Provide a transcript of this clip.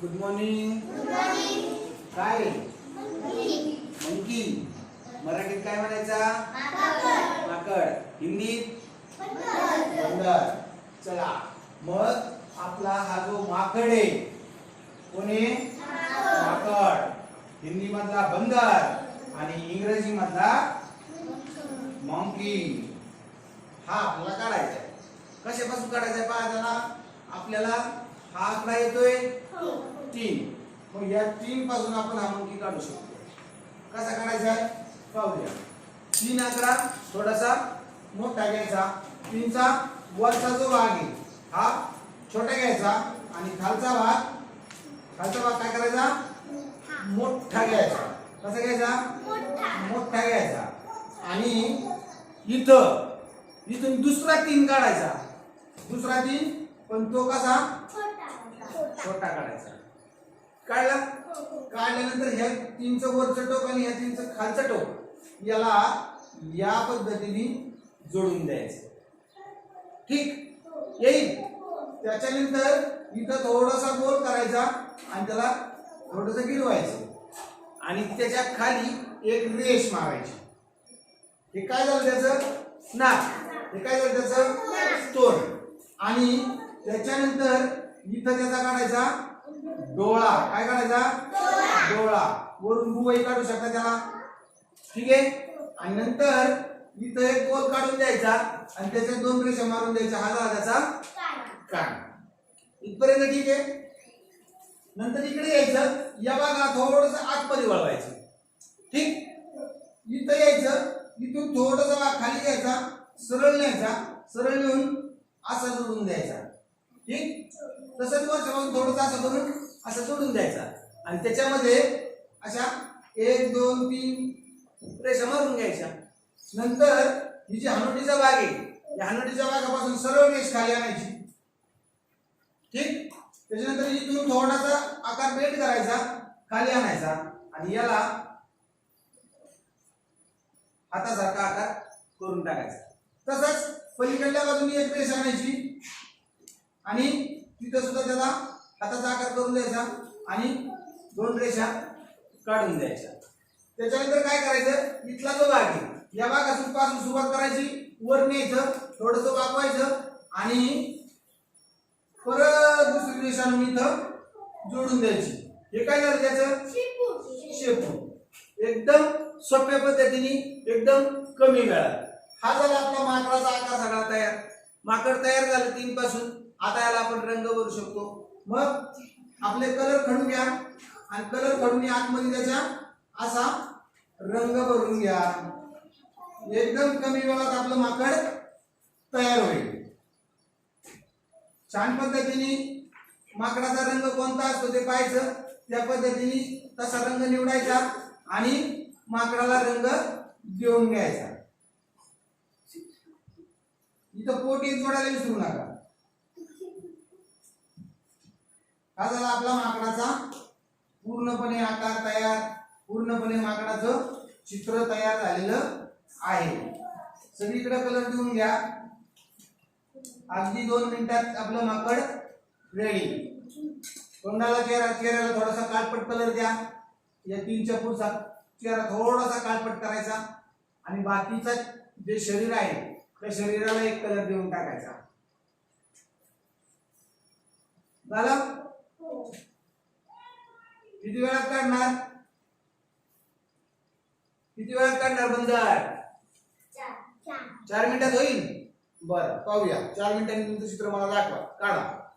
Good morning काय monkey मराठीत काय म्हणायचा? माकड हिंदीत बंदर. चला. मग आपला हा जो माकड आहे कोणी माकड. हिंदी मधला बंदर आणि इंग्रजी मधला मॉंकी हा आपल्याला काढायचा आहे. कशापासून काढायचा आहे पहा जरा. आपल्याला हा आकडा येतोय. तीन. मग या तीन पासून आपण हा काढू शकतो. कसा काढायचा आहे? पाहूया तीन आकडा थोडासा मोठा घ्यायचा. तीनचा वरचा जो भाग आहे हा छोटा घ्यायचा आणि खालचा भाग खालचा भाग काय करायचा? मोठा घ्यायचा. कसा घ्यायचा? मोठा घ्यायचा. आणि इथं इथून दुसरा तीन काढायचा. दुसरा तीन पण तो कसा? छोटा. काढायचा. काढला काढल्यानंतर ह्या तीनचं वरचं टोक आणि ह्या तीनचं खालचं टोक याला या पद्धतीने जोडून द्यायचं. ठीक? येईल? त्याच्यानंतर इथं थोडासा गोल करायचा आणि त्याला थोडस गिरवायचं. आणि त्याच्याखाली एक रेष मारायची. हे काय झालं त्याचं? नाक. हे काय झालं त्याचं? तोंड. आणि त्याच्यानंतर इथं त्याचा काढायचा डोळा. काय काढायचा? डोळा. वरून बुवाई काढू शकता त्याला. ठीक आहे? आणि नंतर इथं एक गोल काढून द्यायचा आणि त्याच्यात दोन रेषा मारून द्यायचा. हा झाला त्याचा कान. इथपर्यंत ठीक आहे? नंतर इकडे यायचं. या भागात थोडस आतमध्ये वळवायचं. ठीक? इथं यायचं. इथून थोडस भाग खाली घ्यायचा. सरळ न्यायचा. सरळ नेऊन असा जोडून द्यायचा. ठीक तसंच वरच्या बाजून थोडस असं करून असं जोडून द्यायचा. आणि त्याच्यामध्ये अशा एक दोन तीन रेषा मारून घ्यायच्या. नंतर ही जी हनुटीचा भाग आहे या हनुटीच्या भागापासून सरळ रेष खाली आणायची. ठीक? त्याच्यानंतर इथून थोडासा आकार बेट करायचा खाली आणायचा. आणि याला हातासारखा आकार करून टाकायचा. तसंच पलीकडल्या बाजूनी एक रेष आणायची. आणि तिथं सुद्धा त्याला हाताचा आकार करून द्यायचा आणि दोन रेषा काढून द्यायच्या. त्याच्यानंतर काय करायचं? इथला जो भाग आहे या भागातून पासून सुरुवात करायची. वर न्यायचं थोडस वापवायचं आणि परत दुसरी रेषा इथं जोडून द्यायची. हे काय झालं त्याचं? शेपू एकदम सोप्या पद्धतीने एकदम कमी वेळात. हा झाला आपला माकडाचा आकार सगळा तयार. माकड तयार झालं तीन पासून आता याला आपण रंग भरू शकतो. मग आपले कलर खडून घ्या. आणि कलर खडून आतमध्ये त्याच्या असा रंग भरून घ्या. एकदम कमी वेळात आपलं माकड तयार होईल. छान पद्धतीने माकडाचा रंग कोणता असतो ते पाहायचं. त्या पद्धतीने तसा रंग निवडायचा आणि माकडाला रंग देऊन घ्यायचा. इथं पोटी जोडायला विसरू नका. हा झाला आपला माकडाचा? पूर्णपणे आकार तयार पूर्णपणे माकडाचं चित्र तयार झालेलं आहे. सगळीकडे कलर देऊन घ्या. अगदी दोन मिनिटात आपलं माकड रेडी तोंडाला चेहरा चेहऱ्याला थोडासा काळपट कलर द्या. या तीनच्या पुढचा चेहरा थोडासा काळपट करायचा. आणि बाकीचं जे शरीर आहे त्या शरीराला एक कलर देऊन टाकायचा. झालं? किती वेळात काढणार? किती वेळात काढणार बंदर? चार. मिनिटात होईल? बरं पाहूया. चार मिनिटांनी तुमचं चित्र मला दाखवा. काढा.